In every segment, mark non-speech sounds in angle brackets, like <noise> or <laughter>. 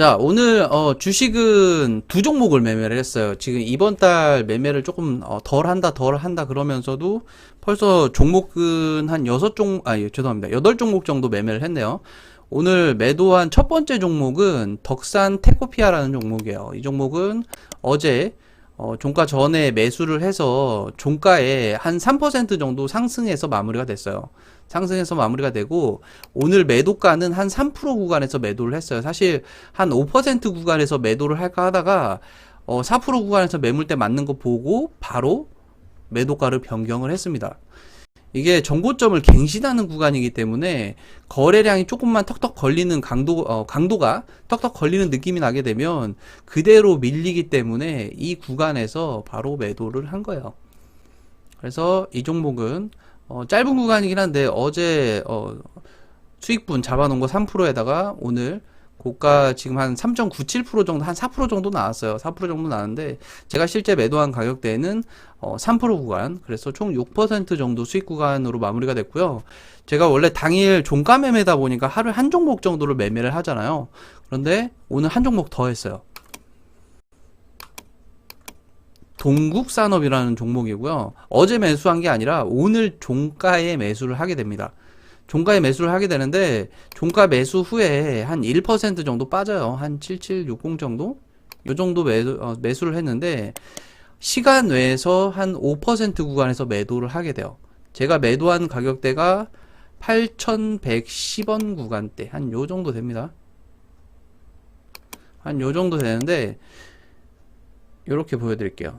자, 오늘 어, 주식은 두 종목을 매매를 했어요. 지금 이번 달 매매를 조금 어, 덜 한다, 덜 한다 그러면서도 벌써 종목은 한 여섯 종, 아, 예, 죄송합니다. 여덟 종목 정도 매매를 했네요. 오늘 매도한 첫 번째 종목은 덕산 테코피아라는 종목이에요. 이 종목은 어제 어, 종가 전에 매수를 해서 종가에 한 3% 정도 상승해서 마무리가 됐어요. 상승해서 마무리가 되고 오늘 매도가는 한 3% 구간에서 매도를 했어요. 사실 한 5% 구간에서 매도를 할까 하다가 어, 4% 구간에서 매물대 맞는 거 보고 바로 매도가를 변경을 했습니다. 이게 정고점을 갱신하는 구간이기 때문에 거래량이 조금만 턱턱 걸리는 강도 어, 강도가 턱턱 걸리는 느낌이 나게 되면 그대로 밀리기 때문에 이 구간에서 바로 매도를 한 거예요. 그래서 이 종목은 어, 짧은 구간이긴 한데 어제 어, 수익분 잡아놓은 거 3%에다가 오늘 고가 지금 한 3.97% 정도 한 4% 정도 나왔어요. 4% 정도 나왔는데 제가 실제 매도한 가격대는 어, 3% 구간 그래서 총 6% 정도 수익 구간으로 마무리가 됐고요. 제가 원래 당일 종가 매매다 보니까 하루에 한 종목 정도를 매매를 하잖아요. 그런데 오늘 한 종목 더 했어요. 동국산업이라는 종목이고요. 어제 매수한 게 아니라 오늘 종가에 매수를 하게 됩니다. 종가에 매수를 하게 되는데 종가 매수 후에 한 1% 정도 빠져요. 한 7760 정도? 요 정도 매수, 어, 매수를 했는데 시간 외에서 한 5% 구간에서 매도를 하게 돼요. 제가 매도한 가격대가 8110원 구간대 한 요 정도 됩니다. 한 요 정도 되는데 이렇게 보여드릴게요.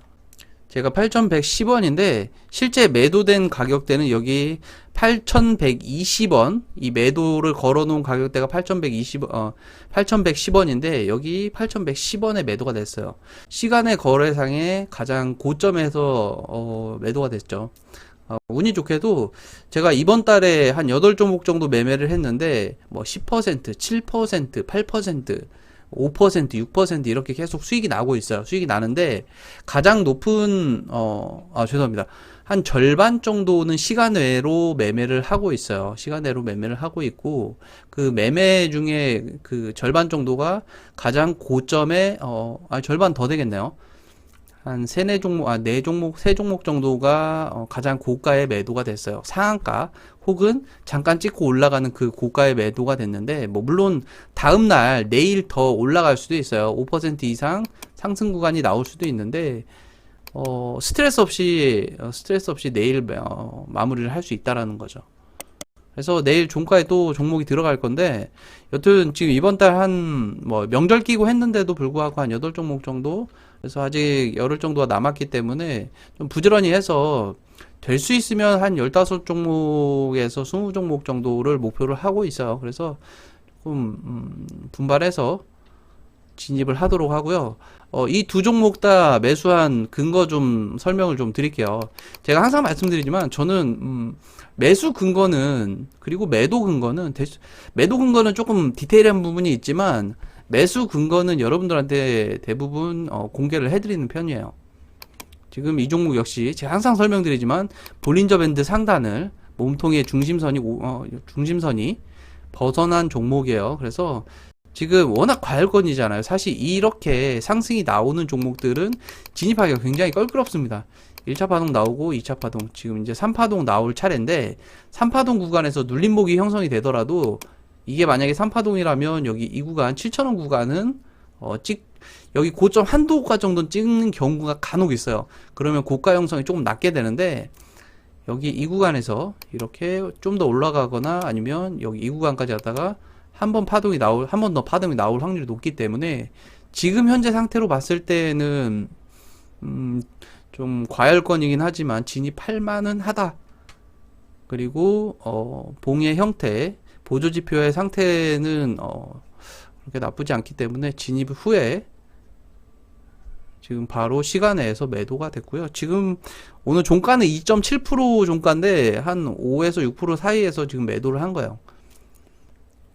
제가 8110원인데 실제 매도된 가격대는 여기 8120원 이 매도를 걸어 놓은 가격대가 8120 어, 8110원인데 여기 8110원에 매도가 됐어요. 시간의 거래상의 가장 고점에서 어, 매도가 됐죠. 어, 운이 좋게도 제가 이번 달에 한 8종목 정도 매매를 했는데 뭐 10%, 7%, 8% 5%, 6% 이렇게 계속 수익이 나고 있어요. 수익이 나는데 가장 높은 어, 아, 죄송합니다. 한 절반 정도는 시간 외로 매매를 하고 있어요. 시간 외로 매매를 하고 있고 그 매매 중에 그 절반 정도가 가장 고점에 어, 아, 절반 더 되겠네요. 한 세네 종목, 아, 네 종목, 세 종목 정도가 어, 가장 고가의 매도가 됐어요. 상한가 혹은 잠깐 찍고 올라가는 그 고가의 매도가 됐는데, 뭐, 물론 다음 날, 내일 더 올라갈 수도 있어요. 5% 이상 상승 구간이 나올 수도 있는데, 어, 스트레스 없이, 어, 스트레스 없이 내일 어, 마무리를 할 수 있다라는 거죠. 그래서 내일 종가에 또 종목이 들어갈 건데, 여튼 지금 이번 달 한, 뭐, 명절 끼고 했는데도 불구하고 한 8종목 정도 그래서 아직 열흘 정도가 남았기 때문에 좀 부지런히 해서 될 수 있으면 한 15종목에서 20종목 정도를 목표를 하고 있어요. 그래서 조금 음, 분발해서 진입을 하도록 하고요. 어, 이 두 종목 다 매수한 근거 좀 설명을 좀 드릴게요. 제가 항상 말씀드리지만 저는 음, 매수 근거는 그리고 매도 근거는 대, 매도 근거는 조금 디테일한 부분이 있지만 매수 근거는 여러분들한테 대부분 어, 공개를 해드리는 편이에요. 지금 이 종목 역시 제가 항상 설명드리지만 볼린저 밴드 상단을 몸통의 중심선이 어, 중심선이 벗어난 종목이에요. 그래서 지금 워낙 과열권이잖아요. 사실 이렇게 상승이 나오는 종목들은 진입하기가 굉장히 껄끄럽습니다. 1차 파동 나오고 2차 파동 지금 이제 3파동 나올 차례인데 3파동 구간에서 눌림목이 형성이 되더라도 이게 만약에 3파동이라면 여기 이 구간 7,000원 구간은 어, 찍 여기 고점 한도 가 정도 찍는 경우가 간혹 있어요. 그러면 고가 형성이 조금 낮게 되는데 여기 이 구간에서 이렇게 좀 더 올라가거나 아니면 여기 이 구간까지 왔다가 한 번 파동이 나올 한 번 더 파동이 나올 확률이 높기 때문에 지금 현재 상태로 봤을 때는 음, 좀 과열권이긴 하지만 진입할 만은 하다. 그리고 어, 봉의 형태 보조 지표의 상태는 어, 그렇게 나쁘지 않기 때문에 진입 후에 지금 바로 시간에서 매도가 됐고요. 지금 오늘 종가는 2.7% 종가인데 한 5에서 6% 사이에서 지금 매도를 한 거예요.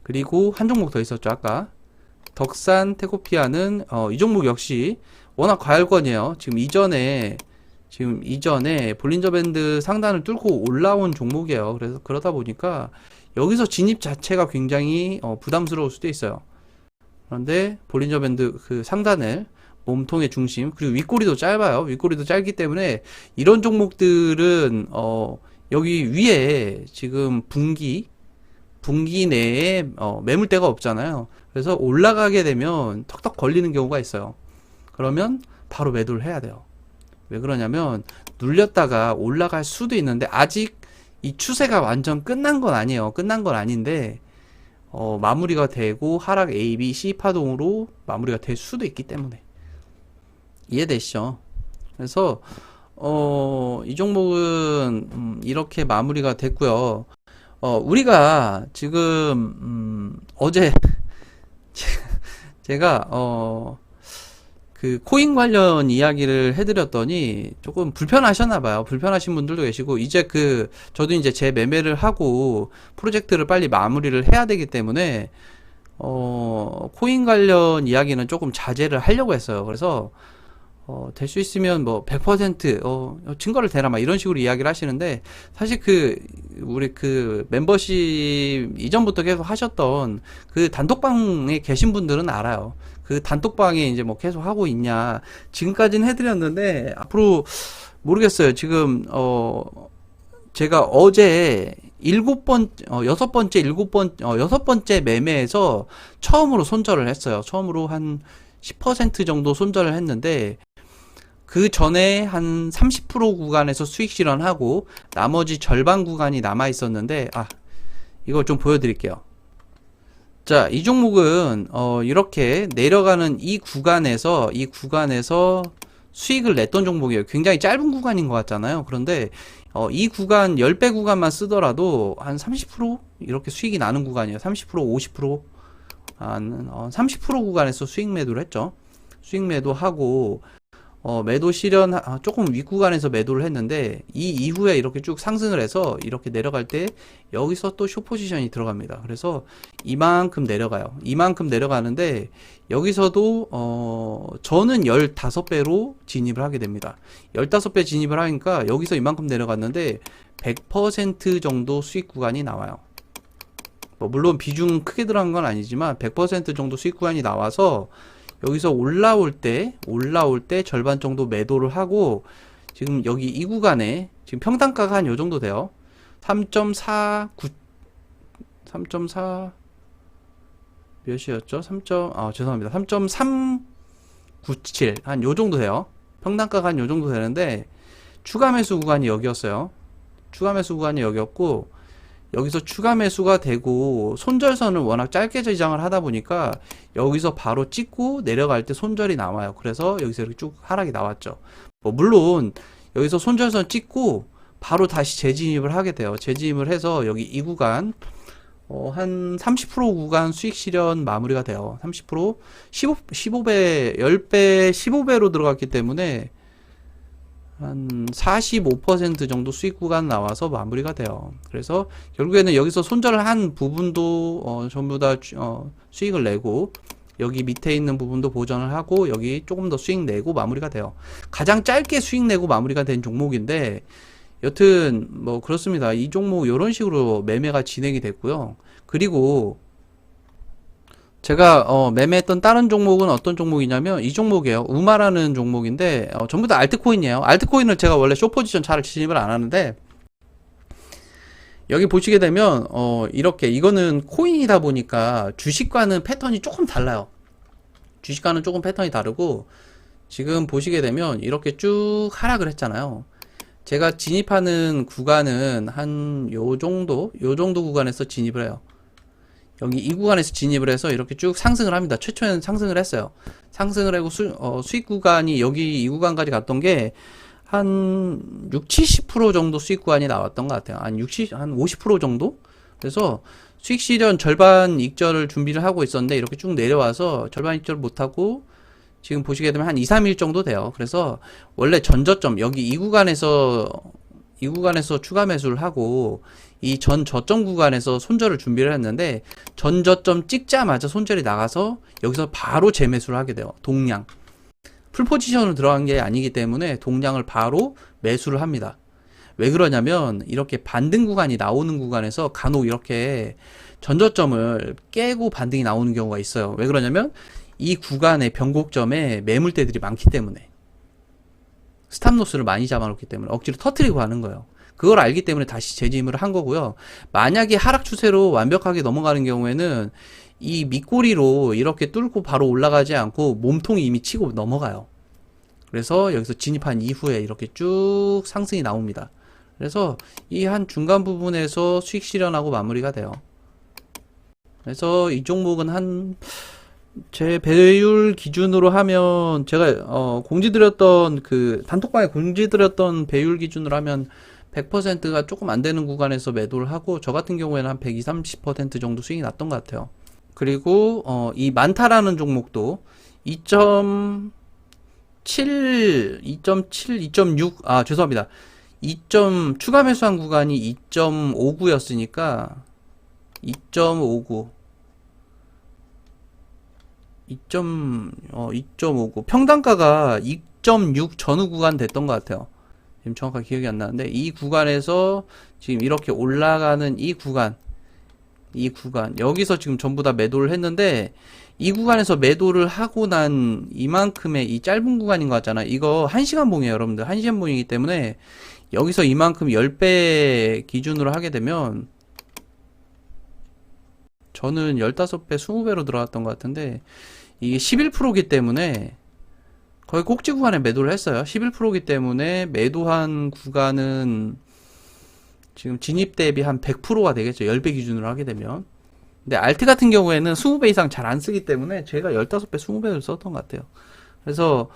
그리고 한 종목 더 있었죠. 아까 덕산 테코피아는 어, 이 종목 역시 워낙 과열권이에요. 지금 이전에 지금 이전에 볼린저 밴드 상단을 뚫고 올라온 종목이에요. 그래서 그러다 보니까 여기서 진입 자체가 굉장히 어, 부담스러울 수도 있어요. 그런데 볼린저 밴드 그 상단을 몸통의 중심 그리고 윗꼬리도 짧아요. 윗꼬리도 짧기 때문에 이런 종목들은 어 여기 위에 지금 분기 분기 내에 어 매물대가 없잖아요. 그래서 올라가게 되면 턱턱 걸리는 경우가 있어요. 그러면 바로 매도를 해야 돼요. 왜 그러냐면 눌렸다가 올라갈 수도 있는데 아직 이 추세가 완전 끝난 건 아니에요. 끝난 건 아닌데 어, 마무리가 되고 하락 A, B, C 파동으로 마무리가 될 수도 있기 때문에 이해되시죠? 그래서 어, 이 종목은 음, 이렇게 마무리가 됐고요. 어, 우리가 지금 음, 어제 <laughs> 제가 어, 그 코인 관련 이야기를 해드렸더니 조금 불편하셨나 봐요. 불편하신 분들도 계시고 이제 그 저도 이제 제 매매를 하고 프로젝트를 빨리 마무리를 해야 되기 때문에 어 코인 관련 이야기는 조금 자제를 하려고 했어요. 그래서 어, 될 수 있으면 뭐 100% 어, 증거를 대라 막 이런 식으로 이야기를 하시는데 사실 그 우리 그 멤버십 이전부터 계속 하셨던 그 단톡방에 계신 분들은 알아요. 그 단톡방에 이제 뭐 계속 하고 있냐. 지금까지는 해드렸는데 앞으로 모르겠어요. 지금 어 제가 어제 일곱 번, 어, 여섯 번째, 일곱 번, 어, 여섯 번째 매매에서 처음으로 손절을 했어요. 처음으로 한 10% 정도 손절을 했는데, 그 전에 한 30% 구간에서 수익 실현하고, 나머지 절반 구간이 남아 있었는데, 아, 이걸 좀 보여드릴게요. 자, 이 종목은, 어, 이렇게 내려가는 이 구간에서, 이 구간에서 수익을 냈던 종목이에요. 굉장히 짧은 구간인 것 같잖아요. 그런데, 어, 이 구간 10배 구간만 쓰더라도 한 30% 이렇게 수익이 나는 구간이에요. 30% 50% 한, 어, 30% 구간에서 수익 매도를 했죠. 수익 매도하고 어, 매도 실현 아, 조금 윗구간에서 매도를 했는데 이 이후에 이렇게 쭉 상승을 해서 이렇게 내려갈 때 여기서 또 쇼포지션이 들어갑니다. 그래서 이만큼 내려가요. 이만큼 내려가는데 여기서도 어 저는 15배로 진입을 하게 됩니다. 15배 진입을 하니까 여기서 이만큼 내려갔는데 100% 정도 수익 구간이 나와요. 뭐 물론 비중 크게 들어간 건 아니지만 100% 정도 수익 구간이 나와서 여기서 올라올 때 올라올 때 절반 정도 매도를 하고 지금 여기 이 구간에 지금 평단가가 한 요 정도 돼요. 3.49 3.4 몇이었죠? 3. 아, 죄송합니다. 3.397 한 요 정도 돼요. 평단가가 한 요 정도 되는데 추가 매수 구간이 여기였어요. 추가 매수 구간이 여기였고 여기서 추가 매수가 되고 손절선을 워낙 짧게 지정을 하다 보니까 여기서 바로 찍고 내려갈 때 손절이 나와요. 그래서 여기서 이렇게 쭉 하락이 나왔죠. 뭐 물론 여기서 손절선 찍고 바로 다시 재진입을 하게 돼요. 재진입을 해서 여기 이 구간 어, 한 30% 구간 수익 실현 마무리가 돼요. 30% 15, 15배, 10배, 15배로 들어갔기 때문에 한 45% 정도 수익 구간 나와서 마무리가 돼요. 그래서 결국에는 여기서 손절을 한 부분도 어, 전부 다 어, 수익을 내고 여기 밑에 있는 부분도 보전을 하고 여기 조금 더 수익 내고 마무리가 돼요. 가장 짧게 수익 내고 마무리가 된 종목인데 여튼 뭐 그렇습니다. 이 종목 이런 식으로 매매가 진행이 됐고요. 그리고 제가 어, 매매했던 다른 종목은 어떤 종목이냐면 이 종목이에요. 우마라는 종목인데 어, 전부 다 알트코인이에요. 알트코인을 제가 원래 쇼포지션 차를 진입을 안 하는데 여기 보시게 되면 어, 이렇게 이거는 코인이다 보니까 주식과는 패턴이 조금 달라요. 주식과는 조금 패턴이 다르고 지금 보시게 되면 이렇게 쭉 하락을 했잖아요. 제가 진입하는 구간은 한 요 정도, 요 정도 구간에서 진입을 해요. 여기 이 구간에서 진입을 해서 이렇게 쭉 상승을 합니다. 최초에는 상승을 했어요. 상승을 하고 수, 어, 수익 구간이 여기 이 구간까지 갔던 게 한 6, 70% 정도 수익 구간이 나왔던 것 같아요. 한 60, 한 50% 정도? 그래서 수익 실현 절반 익절을 준비를 하고 있었는데 이렇게 쭉 내려와서 절반 익절 못하고 지금 보시게 되면 한 2, 3일 정도 돼요. 그래서 원래 전저점 여기 이 구간에서 이 구간에서 추가 매수를 하고 이 전 저점 구간에서 손절을 준비를 했는데 전 저점 찍자마자 손절이 나가서 여기서 바로 재매수를 하게 돼요. 동량. 풀 포지션으로 들어간 게 아니기 때문에 동량을 바로 매수를 합니다. 왜 그러냐면 이렇게 반등 구간이 나오는 구간에서 간혹 이렇게 전저점을 깨고 반등이 나오는 경우가 있어요. 왜 그러냐면 이 구간의 변곡점에 매물대들이 많기 때문에 스탑로스를 많이 잡아놓기 때문에 억지로 터트리고 하는 거예요. 그걸 알기 때문에 다시 재짐을 한 거고요. 만약에 하락 추세로 완벽하게 넘어가는 경우에는 이 밑꼬리로 이렇게 뚫고 바로 올라가지 않고 몸통이 이미 치고 넘어가요. 그래서 여기서 진입한 이후에 이렇게 쭉 상승이 나옵니다. 그래서 이 한 중간 부분에서 수익 실현하고 마무리가 돼요. 그래서 이 종목은 한 제 배율 기준으로 하면 제가 어 공지드렸던 그 단톡방에 공지드렸던 배율 기준으로 하면 100%가 조금 안 되는 구간에서 매도를 하고 저 같은 경우에는 한 120, 30% 정도 수익이 났던 것 같아요. 그리고 어이 많다라는 종목도 2.7, 2.7, 2.6, 아 죄송합니다. 2점 추가 매수한 구간이 2.59였으니까 2.59 2점 어2.59 평단가가 2.6 전후 구간 됐던 것 같아요. 지금 정확하게 기억이 안 나는데 이 구간에서 지금 이렇게 올라가는 이 구간 이 구간 여기서 지금 전부 다 매도를 했는데 이 구간에서 매도를 하고 난 이만큼의 이 짧은 구간인 것 같잖아. 이거 1시간 봉이에요, 여러분들. 1시간 봉이기 때문에 여기서 이만큼 10배 기준으로 하게 되면 저는 15배, 20배로 들어갔던 것 같은데 이게 11%기 때문에 거의 꼭지 구간에 매도를 했어요. 11%기 때문에 매도한 구간은 지금 진입 대비 한 100%가 되겠죠. 10배 기준으로 하게 되면. 근데 알트 같은 경우에는 20배 이상 잘 안 쓰기 때문에 제가 15배, 20배를 썼던 것 같아요. 그래서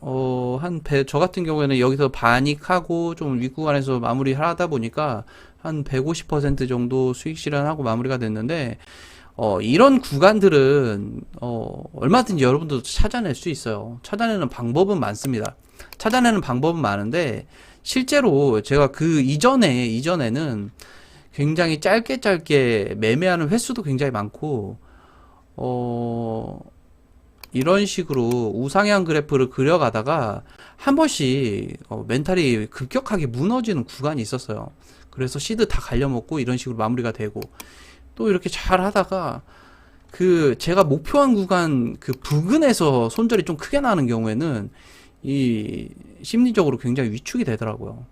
어, 한 배, 저 같은 경우에는 여기서 반익하고 좀 윗구간에서 마무리 하다 보니까 한 150% 정도 수익 실현하고 마무리가 됐는데, 어, 이런 구간들은, 어, 얼마든지 여러분들도 찾아낼 수 있어요. 찾아내는 방법은 많습니다. 찾아내는 방법은 많은데, 실제로 제가 그 이전에, 이전에는 굉장히 짧게 짧게 매매하는 횟수도 굉장히 많고, 어, 이런 식으로 우상향 그래프를 그려가다가 한 번씩 어, 멘탈이 급격하게 무너지는 구간이 있었어요. 그래서 시드 다 갈려먹고 이런 식으로 마무리가 되고 또 이렇게 잘 하다가 그 제가 목표한 구간 그 부근에서 손절이 좀 크게 나는 경우에는 이 심리적으로 굉장히 위축이 되더라고요.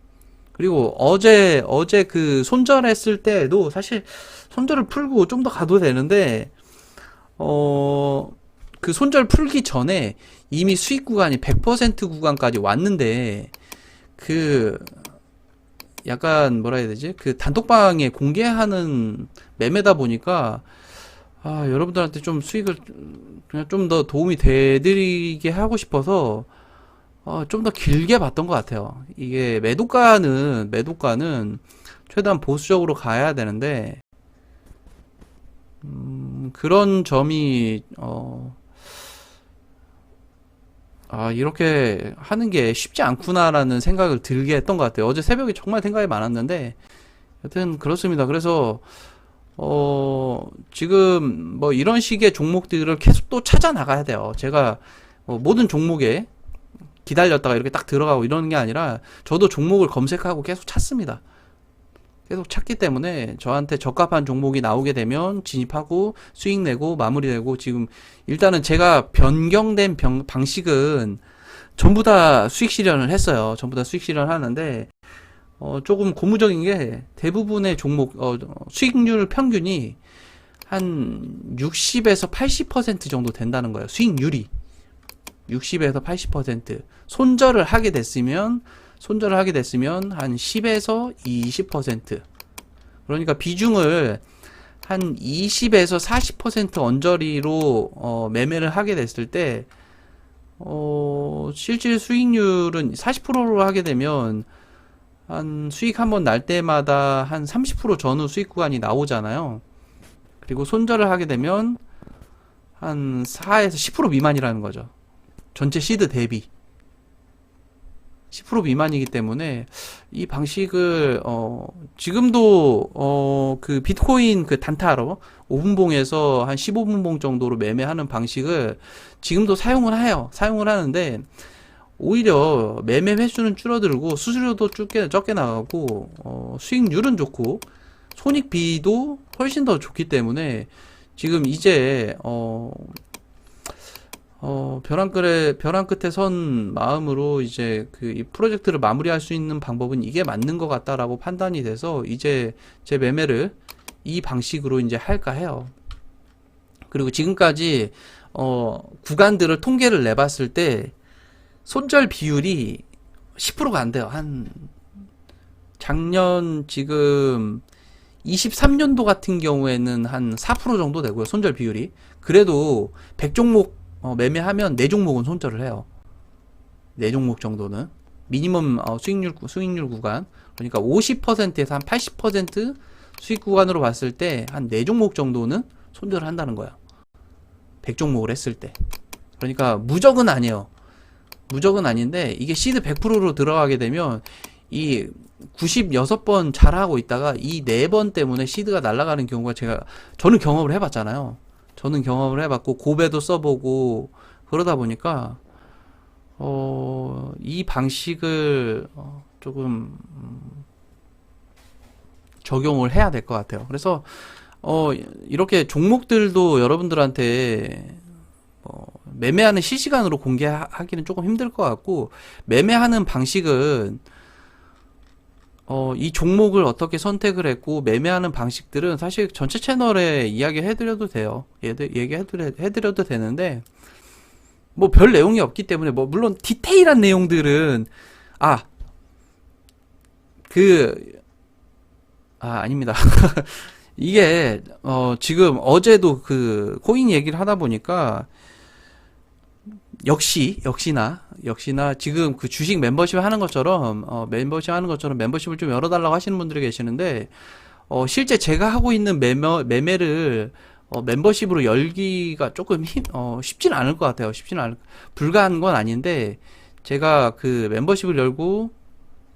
그리고 어제 어제 그 손절했을 때도 사실 손절을 풀고 좀 더 가도 되는데 어 그 손절 풀기 전에 이미 수익 구간이 100% 구간까지 왔는데 그 약간 뭐라 해야 되지? 그 단톡방에 공개하는 매매다 보니까 아, 여러분들한테 좀 수익을 그냥 좀 더 도움이 되드리게 하고 싶어서 어, 좀 더 길게 봤던 것 같아요. 이게 매도가는 매도가는 최대한 보수적으로 가야 되는데 음, 그런 점이 어, 아, 이렇게 하는 게 쉽지 않구나라는 생각을 들게 했던 것 같아요. 어제 새벽에 정말 생각이 많았는데, 여튼 그렇습니다. 그래서, 어, 지금 뭐 이런 식의 종목들을 계속 또 찾아 나가야 돼요. 제가 뭐 모든 종목에 기다렸다가 이렇게 딱 들어가고 이러는 게 아니라, 저도 종목을 검색하고 계속 찾습니다. 계속 찾기 때문에 저한테 적합한 종목이 나오게 되면 진입하고 수익 내고 마무리되고 지금 일단은 제가 변경된 병, 방식은 전부 다 수익 실현을 했어요. 전부 다 수익 실현을 하는데 어, 조금 고무적인 게 대부분의 종목 어, 수익률 평균이 한 60에서 80% 정도 된다는 거예요. 수익률이 60에서 80% 손절을 하게 됐으면 손절을 하게 됐으면 한 10에서 20% 그러니까 비중을 한 20에서 40% 언저리로 어, 매매를 하게 됐을 때 어, 실질 수익률은 40%로 하게 되면 한 수익 한 번 날 때마다 한 30% 전후 수익 구간이 나오잖아요. 그리고 손절을 하게 되면 한 4에서 10% 미만이라는 거죠. 전체 시드 대비. 10% 미만이기 때문에 이 방식을 어 지금도 어그 비트코인 그 단타로 5분봉에서 한 15분봉 정도로 매매하는 방식을 지금도 사용을 해요. 사용을 하는데 오히려 매매 횟수는 줄어들고 수수료도 적게 적게 나가고 어 수익률은 좋고 손익비도 훨씬 더 좋기 때문에 지금 이제 어, 어, 벼랑 끝에 벼랑 끝에 선 마음으로 이제 그 이 프로젝트를 마무리할 수 있는 방법은 이게 맞는 것 같다라고 판단이 돼서 이제 제 매매를 이 방식으로 이제 할까 해요. 그리고 지금까지 어, 구간들을 통계를 내봤을 때 손절 비율이 10%가 안 돼요. 한 작년 지금 23년도 같은 경우에는 한 4% 정도 되고요. 손절 비율이. 그래도 100종목 어, 매매하면 4종목은 손절을 해요. 4종목 정도는. 미니멈 어, 수익률 구- 수익률 구간. 그러니까 50%에서 한 80% 수익 구간으로 봤을 때한 4종목 정도는 손절을 한다는 거야. 100종목을 했을 때. 그러니까 무적은 아니에요. 무적은 아닌데 이게 시드 100%로 들어가게 되면 이 96번 잘하고 있다가 이 4번 때문에 시드가 날아가는 경우가 제가 저는 경험을 해봤잖아요. 저는 경험을 해봤고 고배도 써보고 그러다 보니까 어, 이 방식을 어, 조금 음, 적용을 해야 될 것 같아요. 그래서 어, 이렇게 종목들도 여러분들한테 어, 매매하는 실시간으로 공개하기는 조금 힘들 것 같고 매매하는 방식은 어, 이 종목을 어떻게 선택을 했고 매매하는 방식들은 사실 전체 채널에 이야기 해드려도 돼요. 얘들 얘기해드려 해드려도 되는데 뭐 별 내용이 없기 때문에 뭐 물론 디테일한 내용들은 아 그 아, 아닙니다. <laughs> 이게 어 지금 어제도 그 코인 얘기를 하다 보니까 역시 역시나 역시나 지금 그 주식 멤버십 하는 것처럼 어 멤버십 하는 것처럼 멤버십을 좀 열어달라고 하시는 분들이 계시는데 어 실제 제가 하고 있는 매매 매매를 어 멤버십으로 열기가 조금 힘, 어 쉽지는 않을 것 같아요. 쉽지는 않을 불가한 건 아닌데 제가 그 멤버십을 열고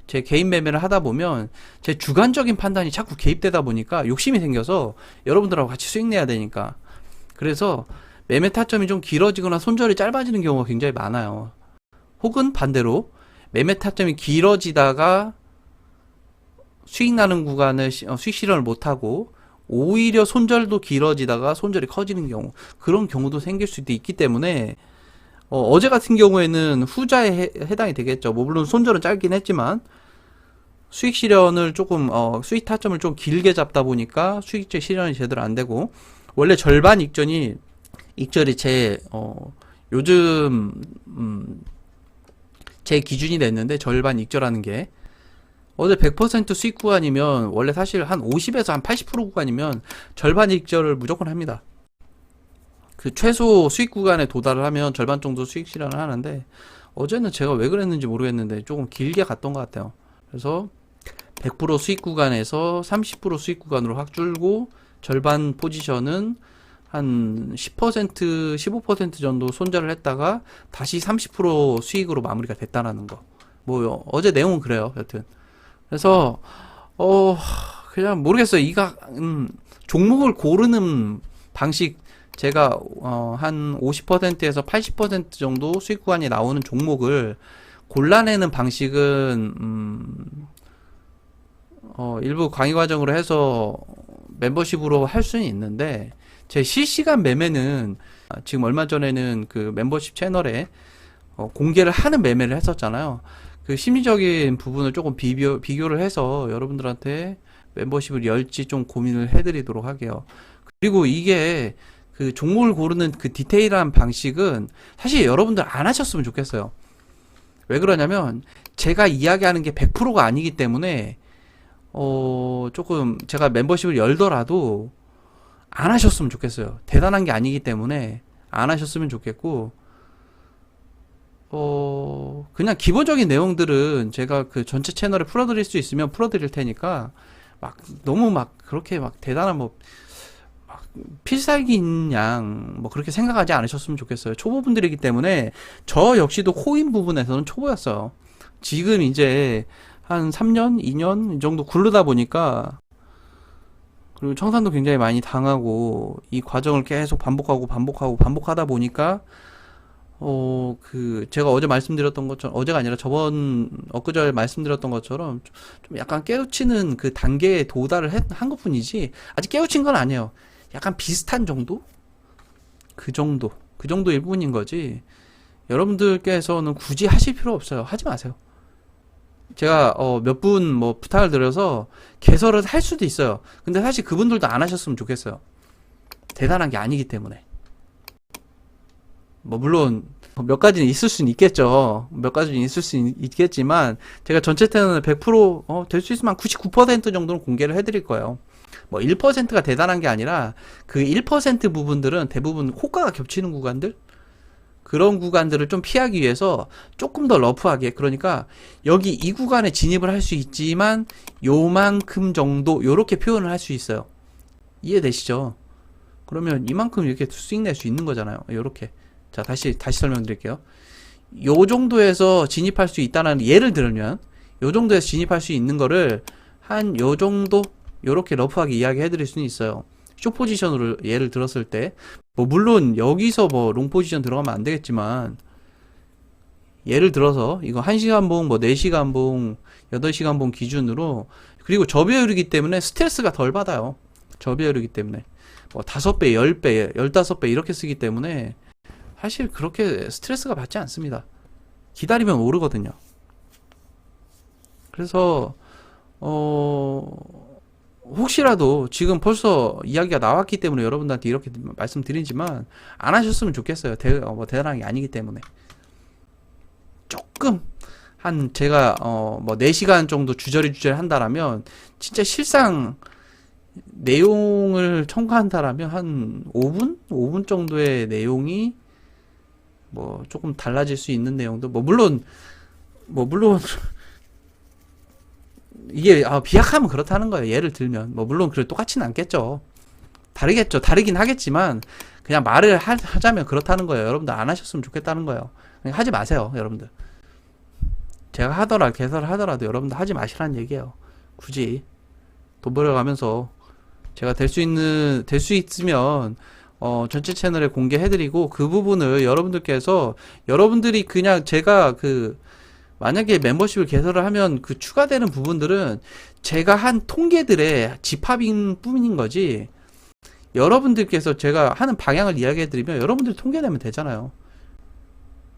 제 개인 매매를 하다 보면 제 주관적인 판단이 자꾸 개입되다 보니까 욕심이 생겨서 여러분들하고 같이 수익 내야 되니까 그래서 매매 타점이 좀 길어지거나 손절이 짧아지는 경우가 굉장히 많아요. 혹은 반대로 매매 타점이 길어지다가 수익 나는 구간을 시- 어, 수익 실현을 못하고 오히려 손절도 길어지다가 손절이 커지는 경우 그런 경우도 생길 수도 있기 때문에 어, 제 같은 경우에는 후자에 해, 해당이 되겠죠. 뭐 물론 손절은 짧긴 했지만 수익 실현을 조금 어, 수익 타점을 좀 길게 잡다 보니까 수익제 실현이 제대로 안 되고 원래 절반 익전이 익절이 제 어, 요즘 음, 제 기준이 됐는데 절반 익절하는 게 어제 100% 수익 구간이면 원래 사실 한 50에서 한 80% 구간이면 절반 익절을 무조건 합니다. 그 최소 수익 구간에 도달을 하면 절반 정도 수익 실현을 하는데 어제는 제가 왜 그랬는지 모르겠는데 조금 길게 갔던 것 같아요. 그래서 100% 수익 구간에서 30% 수익 구간으로 확 줄고 절반 포지션은 한 10%, 15% 정도 손절을 했다가 다시 30% 수익으로 마무리가 됐다라는 거. 뭐 어제 내용은 그래요. 여튼. 그래서 어 그냥 모르겠어요. 이가 음, 종목을 고르는 방식 제가 어, 한 50%에서 80% 정도 수익 구간이 나오는 종목을 골라내는 방식은 음, 어, 일부 강의 과정으로 해서 멤버십으로 할 수는 있는데 제 실시간 매매는 아, 지금 얼마 전에는 그 멤버십 채널에 어, 공개를 하는 매매를 했었잖아요. 그 심리적인 부분을 조금 비교, 비교를 해서 여러분들한테 멤버십을 열지 좀 고민을 해드리도록 할게요. 그리고 이게 그 종목을 고르는 그 디테일한 방식은 사실 여러분들 안 하셨으면 좋겠어요. 왜 그러냐면 제가 이야기하는 게 100%가 아니기 때문에 어 조금 제가 멤버십을 열더라도 안 하셨으면 좋겠어요. 대단한 게 아니기 때문에 안 하셨으면 좋겠고 어 그냥 기본적인 내용들은 제가 그 전체 채널에 풀어드릴 수 있으면 풀어드릴 테니까 막 너무 막 그렇게 막 대단한 뭐 필살기인 양 뭐 그렇게 생각하지 않으셨으면 좋겠어요. 초보분들이기 때문에 저 역시도 코인 부분에서는 초보였어요. 지금 이제 한 3년, 2년 이 정도 굴르다 보니까 그리고 청산도 굉장히 많이 당하고 이 과정을 계속 반복하고 반복하고 반복하다 보니까 어, 그, 제가 어제 말씀드렸던 것처럼, 어제가 아니라 저번, 엊그제 말씀드렸던 것처럼, 좀- 좀 약간 깨우치는 그 단계에 도달을 했- 한 것뿐이지, 아직 깨우친 건 아니에요. 약간 비슷한 정도? 그 정도. 그 정도 일뿐인 거지. 여러분들께서는 굳이 하실 필요 없어요. 하지 마세요. 제가, 어, 몇 분 뭐 부탁을 드려서 개설을 할 수도 있어요. 근데 사실 그분들도 안 하셨으면 좋겠어요. 대단한 게 아니기 때문에. 뭐 물론 몇 가지는 있을 수는 있겠죠. 몇 가지는 있을 수 있- 있겠지만 제가 전체 테너는 100% 어, 될 수 있으면 한99% 정도는 공개를 해드릴 거예요. 뭐 1%가 대단한 게 아니라 그 1% 부분들은 대부분 호가가 겹치는 구간들 그런 구간들을 좀 피하기 위해서 조금 더 러프하게 그러니까 여기 이 구간에 진입을 할 수 있지만 요만큼 정도 요렇게 표현을 할 수 있어요. 이해되시죠? 그러면 이만큼 이렇게 수익 낼 수 있는 거잖아요. 요렇게. 자, 다시, 다시 설명드릴게요. 요 정도에서 진입할 수 있다는 예를 들면, 요 정도에서 진입할 수 있는 거를 한 요 정도, 요렇게 러프하게 이야기 해 드릴 수는 있어요. 쇼 포지션으로 예를 들었을 때, 뭐, 물론 여기서 뭐, 롱 포지션 들어가면 안 되겠지만, 예를 들어서, 이거 1시간 봉, 뭐, 4시간 봉, 8시간 봉 기준으로, 그리고 저비율이기 때문에 스트레스가 덜 받아요. 저비율이기 때문에. 뭐, 5배, 10배, 15배 이렇게 쓰기 때문에, 사실 그렇게 스트레스가 받지 않습니다. 기다리면 오르거든요. 그래서 어 혹시라도 지금 벌써 이야기가 나왔기 때문에 여러분들한테 이렇게 말씀드리지만 안 하셨으면 좋겠어요. 대, 어, 뭐 대단한 게 아니기 때문에 조금 한 제가 어뭐 4시간 정도 주저리 주저리 한다라면 진짜 실상 내용을 첨가한다라면 한 5분? 5분 정도의 내용이 뭐 조금 달라질 수 있는 내용도 뭐 물론 뭐 물론 이게 아, 비약하면 그렇다는 거예요. 예를 들면 뭐 물론 그래 똑같지는 않겠죠. 다르겠죠. 다르긴 하겠지만 그냥 말을 하, 하자면 그렇다는 거예요. 여러분들 안 하셨으면 좋겠다는 거예요. 하지 마세요, 여러분들. 제가 하더라 개설을 하더라도 여러분들 하지 마시라는 얘기예요. 굳이 돈 벌어가면서 제가 될 수 있는 될 수 있으면 어, 전체 채널에 공개해드리고 그 부분을 여러분들께서 여러분들이 그냥 제가 그 만약에 멤버십을 개설을 하면 그 추가되는 부분들은 제가 한 통계들의 집합인 뿐인 거지 여러분들께서 제가 하는 방향을 이야기해 드리면 여러분들이 통계내면 되잖아요.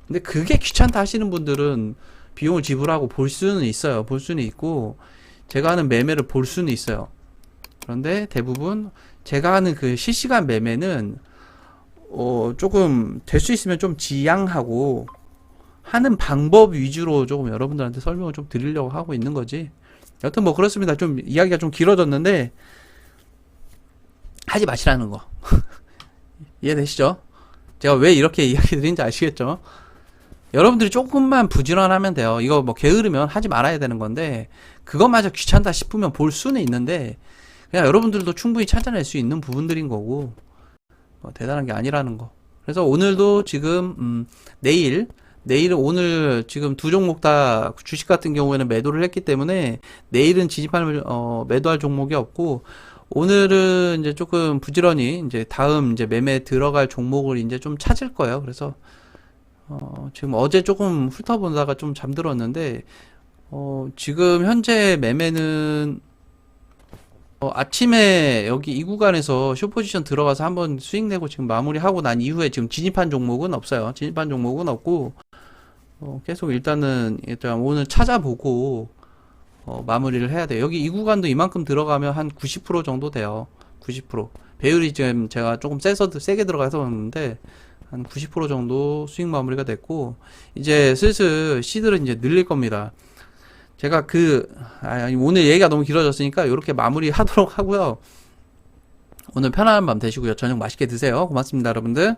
근데 그게 귀찮다 하시는 분들은 비용을 지불하고 볼 수는 있어요. 볼 수는 있고 제가 하는 매매를 볼 수는 있어요. 그런데 대부분 제가 하는 그 실시간 매매는 어 조금 될 수 있으면 좀 지양하고 하는 방법 위주로 조금 여러분들한테 설명을 좀 드리려고 하고 있는 거지. 여튼 뭐 그렇습니다. 좀 이야기가 좀 길어졌는데 하지 마시라는 거. <laughs> 이해되시죠? 제가 왜 이렇게 이야기 드리는지 아시겠죠? 여러분들이 조금만 부지런하면 돼요. 이거 뭐 게으르면 하지 말아야 되는 건데 그것마저 귀찮다 싶으면 볼 수는 있는데 그냥 여러분들도 충분히 찾아낼 수 있는 부분들인 거고 뭐 대단한 게 아니라는 거. 그래서 오늘도 지금 음, 내일 내일은 오늘 지금 두 종목 다 주식 같은 경우에는 매도를 했기 때문에 내일은 진입할 어, 매도할 종목이 없고 오늘은 이제 조금 부지런히 이제 다음 이제 매매 들어갈 종목을 이제 좀 찾을 거예요. 그래서 어, 지금 어제 조금 훑어보다가 좀 잠들었는데 어, 지금 현재 매매는 어, 아침에 여기 이 구간에서 숏포지션 들어가서 한번 수익 내고 지금 마무리하고 난 이후에 지금 진입한 종목은 없어요. 진입한 종목은 없고 어, 계속 일단은 일단 오늘 찾아보고 어, 마무리를 해야 돼요. 여기 이 구간도 이만큼 들어가면 한 90% 정도 돼요. 90%. 배율이 지금 제가 조금 세서 세게 들어가서 그러는데 한 90% 정도 수익 마무리가 됐고 이제 슬슬 시들은 이제 늘릴 겁니다. 제가 그 아, 오늘 얘기가 너무 길어졌으니까 이렇게 마무리하도록 하고요. 오늘 편안한 밤 되시고요. 저녁 맛있게 드세요. 고맙습니다, 여러분들.